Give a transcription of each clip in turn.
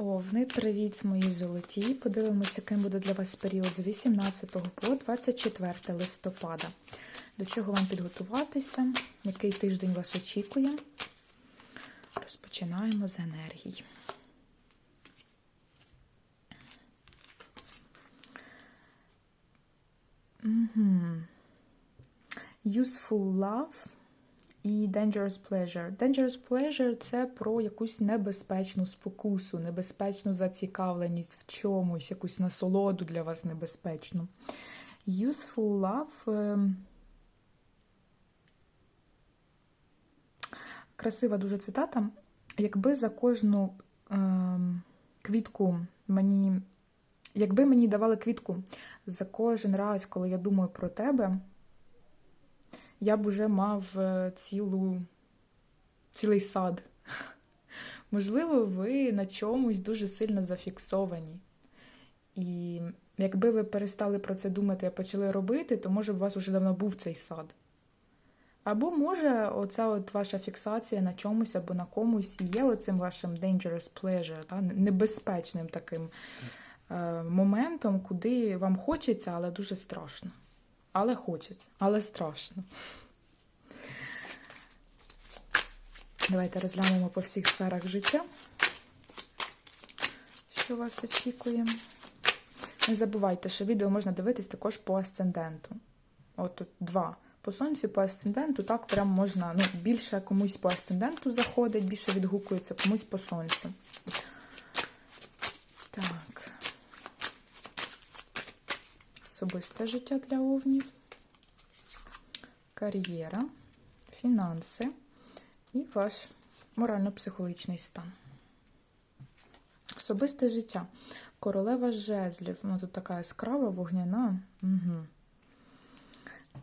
Овни, привіт, мої золоті. Подивимося, яким буде для вас період з 18 по 24 листопада. До чого вам підготуватися? Який тиждень вас очікує? Розпочинаємо з енергії. Угу. Useful love і Dangerous Pleasure. Dangerous Pleasure це про якусь небезпечну спокусу, небезпечну зацікавленість в чомусь, якусь насолоду для вас небезпечну. Useful Love. е, Красива дуже цитата. Якби за кожну е, квітку мені. Якби мені давали квітку за кожен раз, коли я думаю про тебе, я б уже мав е, цілу, цілий сад. Можливо, ви на чомусь дуже сильно зафіксовані. І якби ви перестали про це думати, а почали робити, то може б у вас вже давно був цей сад. Або може оця от ваша фіксація на чомусь або на комусь і є оцим вашим dangerous pleasure, та, небезпечним таким е, моментом, куди вам хочеться, але дуже страшно. Але хочеться, але страшно. Давайте розглянемо по всіх сферах життя, що вас очікує. Не забувайте, що відео можна дивитись також по асценденту. От тут два. По сонцю, по асценденту, так прям можна, ну, більше комусь по асценденту заходить, більше відгукується, комусь по сонцю. Так. Особисте життя для овнів, кар'єра, фінанси і ваш морально-психологічний стан. Особисте життя. Королева жезлів. Вона тут така яскрава, вогняна. Угу.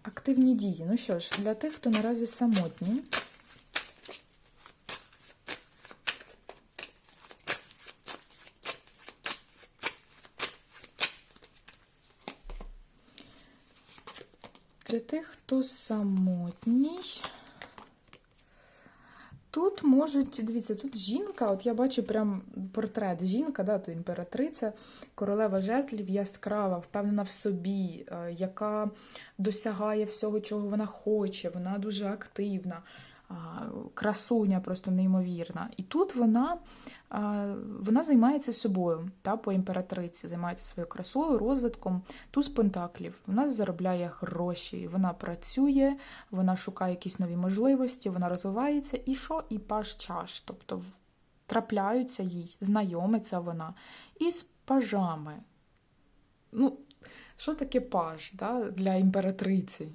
Активні дії. Ну що ж, для тих, хто наразі самотні. Для тих, хто самотній. Тут можуть, дивіться, тут жінка, от я бачу прям портрет жінка, да, то імператриця, королева жезлів, яскрава, впевнена в собі, е, яка досягає всього, чого вона хоче, вона дуже активна, красуня просто неймовірна. І тут вона вона займається собою та, по імператриці, займається своєю красою, розвитком туз пентаклів. Вона заробляє гроші, вона працює, вона шукає якісь нові можливості, вона розвивається і що? І паш чаш. Тобто трапляються їй, знайомиться вона із пажами. Ну, що таке паж да, для імператриці?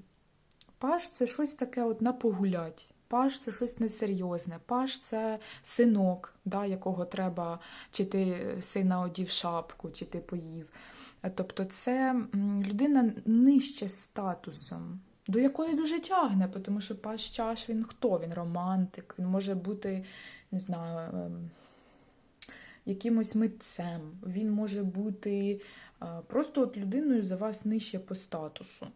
Паж це щось таке от на погулять. Паш це щось несерйозне. Паш це синок, да, якого треба, чи ти сина одів шапку, чи ти поїв. Тобто це людина нижче статусом, до якої дуже тягне, тому що паш чаш він хто? Він романтик, він може бути, не знаю, ем, якимось митцем, він може бути просто от людиною за вас нижче по статусу.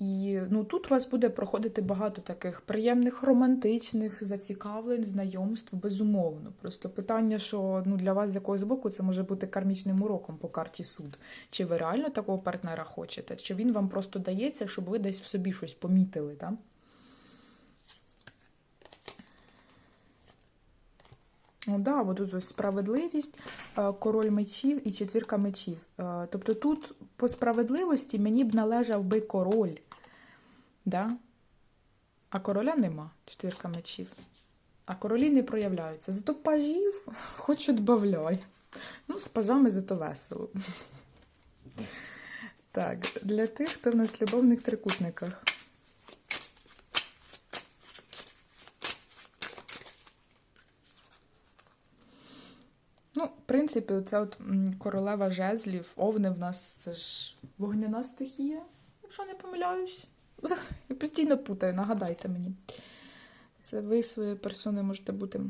І ну, тут у вас буде проходити багато таких приємних романтичних зацікавлень, знайомств, безумовно. Просто питання, що ну, для вас з якогось боку це може бути кармічним уроком по карті суд. Чи ви реально такого партнера хочете, чи він вам просто дається, щоб ви десь в собі щось помітили. Так? Ну да, тут ось справедливість, е, король мечів і четвірка мечів. Е, тобто тут по справедливості мені б належав би король. Да? А короля нема, четвірка мечів. А королі не проявляються. Зато пажів хоч відбавляй. Ну, з пажами зато весело. Так, для тих, хто в нас любовних трикутниках. Ну, в принципі, оця от королева жезлів, овни в нас це ж вогняна стихія, якщо не помиляюсь. Я постійно путаю, нагадайте мені. Це ви своєю персоною можете бути.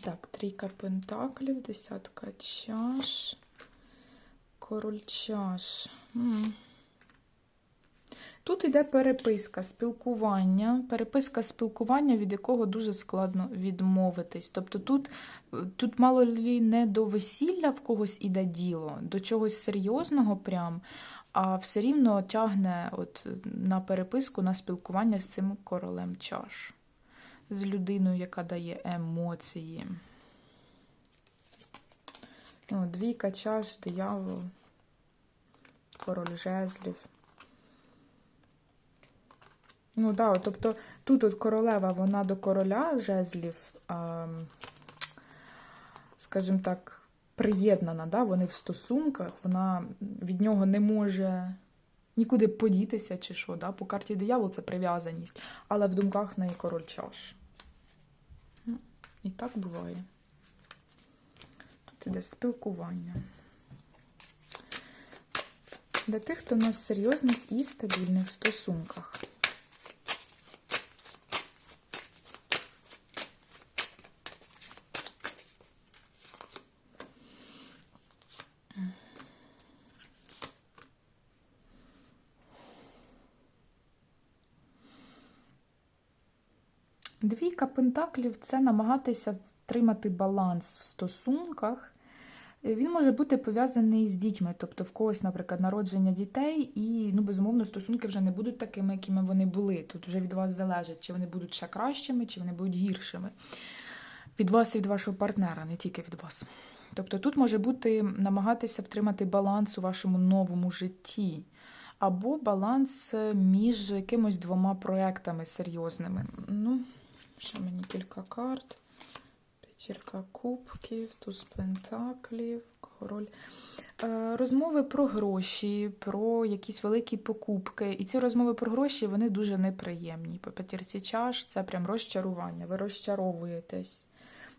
Так, трійка пентаклів, десятка чаш, король чаш. Тут йде переписка, спілкування, переписка спілкування, від якого дуже складно відмовитись. Тобто тут, тут мало лі не до весілля в когось іде діло, до чогось серйозного прям, а все рівно тягне от на переписку, на спілкування з цим королем чаш, з людиною, яка дає емоції. О, двійка чаш, диявол, король жезлів. Ну, да, тобто тут от королева, вона до короля жезлів, а, скажімо так, приєднана, да? вони в стосунках, вона від нього не може нікуди подітися чи що. Да? По карті диявол це прив'язаність, але в думках в неї король чаш. Ну, І так буває. Тут іде спілкування. Для тих, хто в нас серйозних і стабільних стосунках. Двійка пентаклів це намагатися втримати баланс в стосунках. Він може бути пов'язаний з дітьми, тобто в когось, наприклад, народження дітей, і, ну, безумовно, стосунки вже не будуть такими, якими вони були. Тут вже від вас залежить, чи вони будуть ще кращими, чи вони будуть гіршими. Від вас і від вашого партнера, не тільки від вас. Тобто тут може бути намагатися втримати баланс у вашому новому житті, або баланс між якимось двома проектами серйозними. Ну, ще мені кілька карт. П'ятірка кубків, туз пентаклів, король. Е, Розмови про гроші, про якісь великі покупки. І ці розмови про гроші вони дуже неприємні. По п'ятірці чаш це прям розчарування. Ви розчаровуєтесь.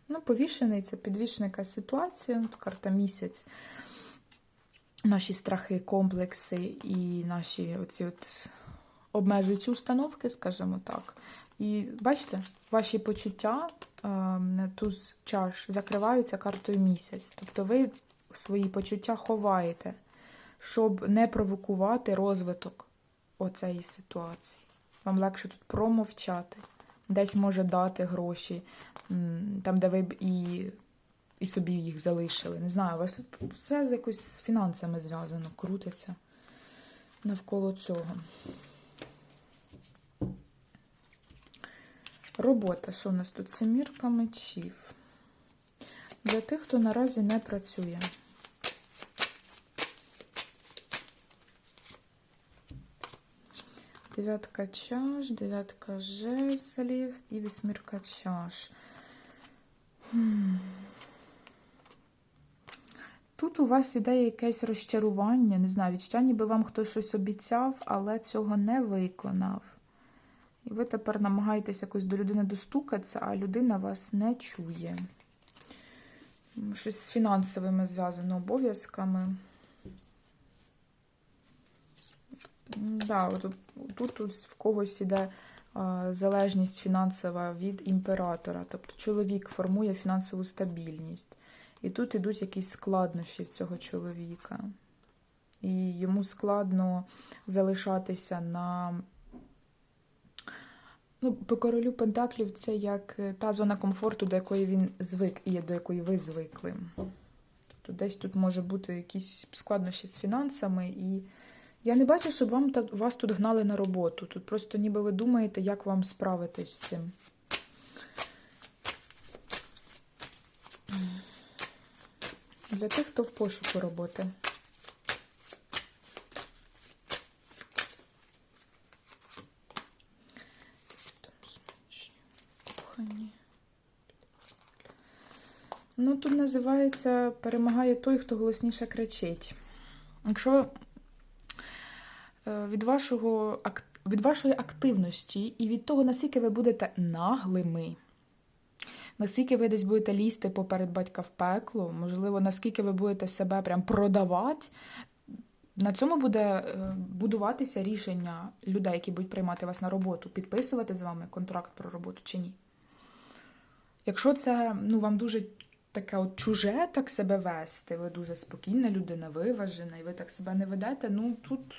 Ну, повішений це підвішена якась ситуація. Тут карта місяць. Наші страхи, комплекси і наші оці от обмежуючі установки, скажімо так. І бачите, ваші почуття, туз чаш, закриваються картою місяць. Тобто ви свої почуття ховаєте, щоб не провокувати розвиток оцеї ситуації. Вам легше тут промовчати, десь може дати гроші, там, де ви б і, і собі їх залишили. Не знаю, у вас тут все якось з фінансами зв'язано, крутиться навколо цього. Робота, що у нас тут? Семірка мечів. Для тих, хто наразі не працює. Дев'ятка чаш, дев'ятка жезлів і вісьмірка чаш. Тут у вас іде якесь розчарування, не знаю, відчуття, ніби вам хтось щось обіцяв, але цього не виконав. Ви тепер намагаєтесь якось до людини достукатися, а людина вас не чує. Щось з фінансовими зв'язано обов'язками. Да, тут, в когось іде залежність фінансова від імператора. Тобто чоловік формує фінансову стабільність. І тут ідуть якісь складнощі в цього чоловіка. І йому складно залишатися на Ну, по королю Пентаклів це як та зона комфорту, до якої він звик і до якої ви звикли. Тобто десь тут може бути якісь складнощі з фінансами, і я не бачу, щоб вам вас тут гнали на роботу. Тут просто ніби ви думаєте, як вам справитись з цим. Для тих, хто в пошуку роботи. Ну, тут називається перемагає той, хто голосніше кричить. Якщо е, від вашого, від вашої активності і від того, наскільки ви будете наглими, наскільки ви десь будете лізти поперед батька в пекло, можливо, наскільки ви будете себе прям продавати, на цьому буде е, будуватися рішення людей, які будуть приймати вас на роботу, підписувати з вами контракт про роботу чи ні. Якщо це ну, вам дуже таке от чуже так себе вести, ви дуже спокійна людина, виважена, і ви так себе не ведете, ну тут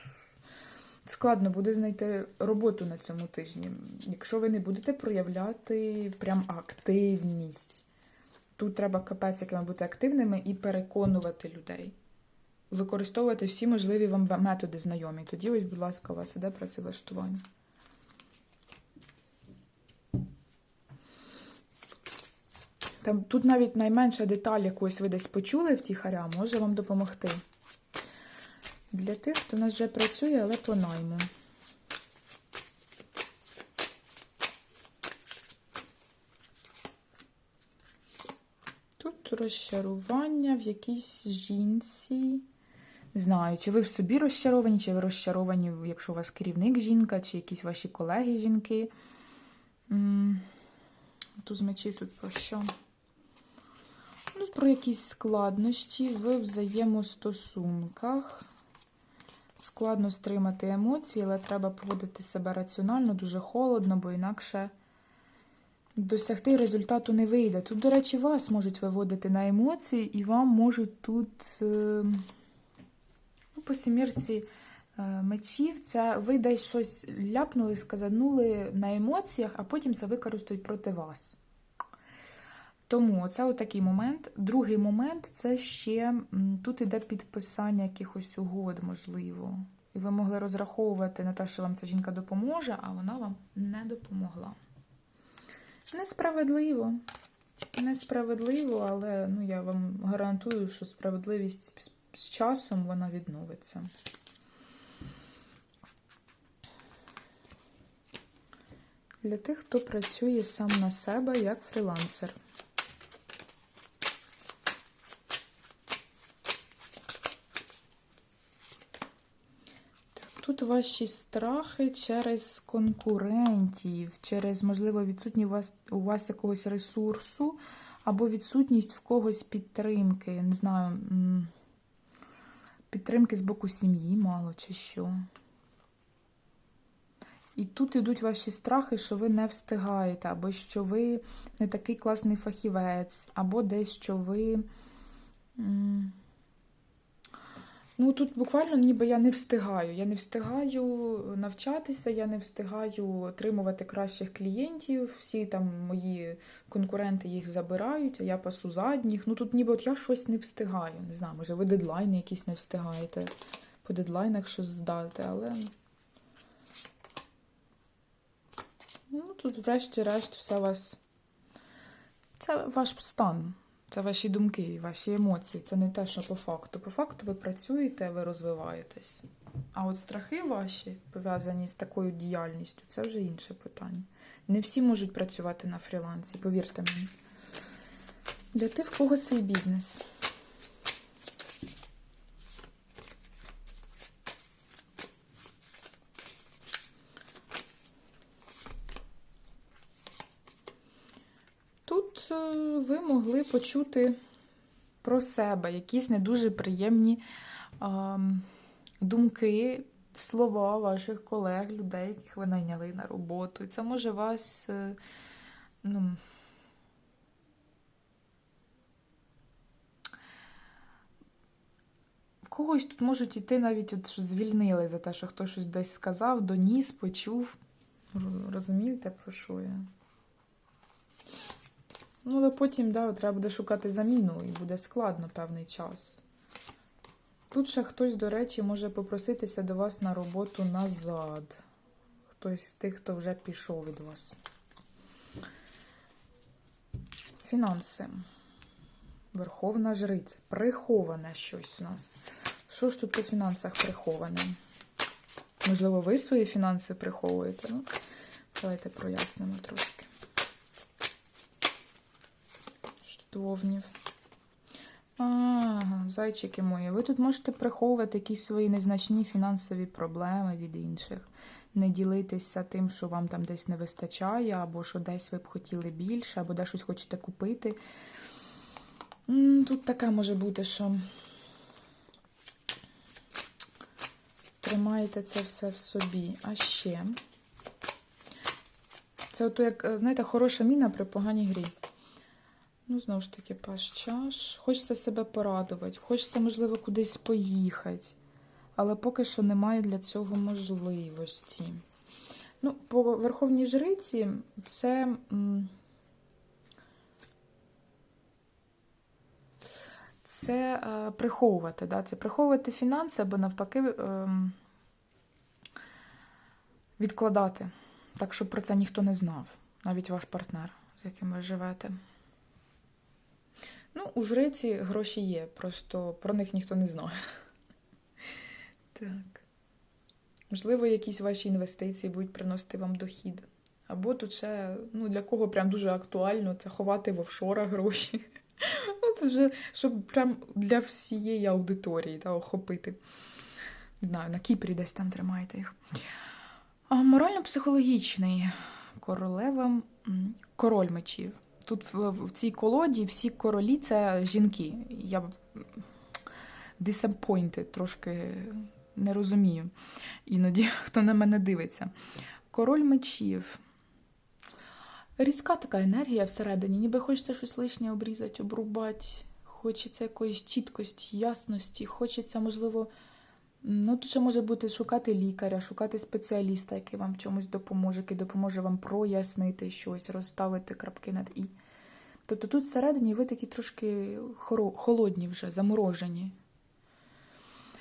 складно буде знайти роботу на цьому тижні, якщо ви не будете проявляти прям активність. Тут треба капець, якими бути активними і переконувати людей. Використовувати всі можливі вам методи знайомі. Тоді, ось, будь ласка, у вас іде працевлаштування. Там, тут навіть найменша деталь, якусь ви десь почули втіхаря, може вам допомогти. Для тих, хто в нас вже працює, але по найму. Тут розчарування в якійсь жінці. Знаю, чи ви в собі розчаровані, чи ви розчаровані, якщо у вас керівник жінка, чи якісь ваші колеги жінки. Тут з мечів тут про що? Про якісь складнощі в взаємостосунках. Складно стримати емоції, але треба поводити себе раціонально, дуже холодно, бо інакше досягти результату не вийде. Тут, до речі, вас можуть виводити на емоції, і вам можуть тут е, ну, по сімірці е, мечів, це ви десь щось ляпнули, сказанули на емоціях, а потім це використають проти вас. Тому це отакий момент. Другий момент це ще тут іде підписання якихось угод, можливо. І ви могли розраховувати на те, що вам ця жінка допоможе, а вона вам не допомогла. Несправедливо. Несправедливо, але ну, я вам гарантую, що справедливість з- часом вона відновиться. Для тих, хто працює сам на себе як фрілансер. Тут ваші страхи через конкурентів, через, можливо, відсутність у вас, у вас якогось ресурсу, або відсутність в когось підтримки. Не знаю, підтримки з боку сім'ї мало чи що. І тут ідуть ваші страхи, що ви не встигаєте, або що ви не такий класний фахівець, або десь що ви. Ну, тут буквально ніби я не встигаю. Я не встигаю навчатися, я не встигаю отримувати кращих клієнтів. Всі там мої конкуренти їх забирають, а я пасу задніх. Ну тут ніби от я щось не встигаю. Не знаю, може ви дедлайни якісь не встигаєте по дедлайнах щось здати, але. Ну, тут, врешті-решт, все вас. Це ваш стан. Це ваші думки, ваші емоції. Це не те, що по факту. По факту ви працюєте, ви розвиваєтесь. А от страхи ваші, пов'язані з такою діяльністю, це вже інше питання. Не всі можуть працювати на фрілансі, повірте мені. Для тих, в кого свій бізнес. Тут е, ви могли почути про себе якісь не дуже приємні ем, думки, слова ваших колег, людей, яких ви найняли на роботу. І це може вас. е, Ну, когось тут можуть іти навіть, от, що звільнили за те, що хтось щось десь сказав, доніс, почув. Розумієте, про що я? Ну, але потім, да, треба буде шукати заміну і буде складно певний час. Тут ще хтось, до речі, може попроситися до вас на роботу назад. Хтось з тих, хто вже пішов від вас. Фінанси. Верховна жриця. Приховане щось у нас. Що ж тут по фінансах приховане? Можливо, ви свої фінанси приховуєте? Ну, давайте прояснимо трошки. Штовнів. Ага, зайчики мої. Ви тут можете приховувати якісь свої незначні фінансові проблеми від інших. Не ділитися тим, що вам там десь не вистачає, або що десь ви б хотіли більше, або де щось хочете купити. Тут таке може бути, що тримаєте це все в собі. А ще. Це ото, як, е, знаєте, хороша міна при поганій грі. Ну, знову ж таки, паш чаш. Хочеться себе порадувати, хочеться, можливо, кудись поїхати. але поки що немає для цього можливості. Ну, по Верховній Жриці це. Це е, приховувати, да? це приховувати фінанси або навпаки ем, відкладати, так, щоб про це ніхто не знав, навіть ваш партнер, з яким ви живете. Ну, у жриці гроші є, просто про них ніхто не знає. Так. Можливо, якісь ваші інвестиції будуть приносити вам дохід. Або тут ще, ну, для кого прям дуже актуально, це ховати в офшорах гроші. Ну, це вже, щоб прям для всієї аудиторії та, охопити. Не знаю, на Кіпрі десь там тримаєте їх. А морально-психологічний королева, король мечів. Тут в, цій колоді всі королі це жінки. Я disappointed, трошки не розумію. Іноді хто на мене дивиться. Король мечів. Різка така енергія всередині, ніби хочеться щось лишнє обрізати, обрубати. Хочеться якоїсь чіткості, ясності, хочеться, можливо, ну, тут ще може бути шукати лікаря, шукати спеціаліста, який вам в чомусь допоможе, який допоможе вам прояснити щось, розставити крапки над і. Тобто тут всередині ви такі трошки холодні вже, заморожені.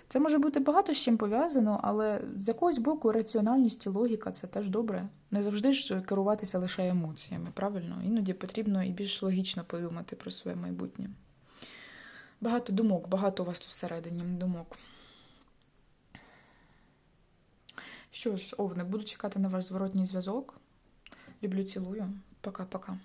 Це може бути багато з чим пов'язано, але з якогось боку раціональність і логіка це теж добре. Не завжди ж керуватися лише емоціями, правильно? Іноді потрібно і більш логічно подумати про своє майбутнє. Багато думок, багато у вас тут всередині думок. Що ж, овни, буду чекати на ваш зворотній зв'язок. Люблю, цілую. Пока-пока.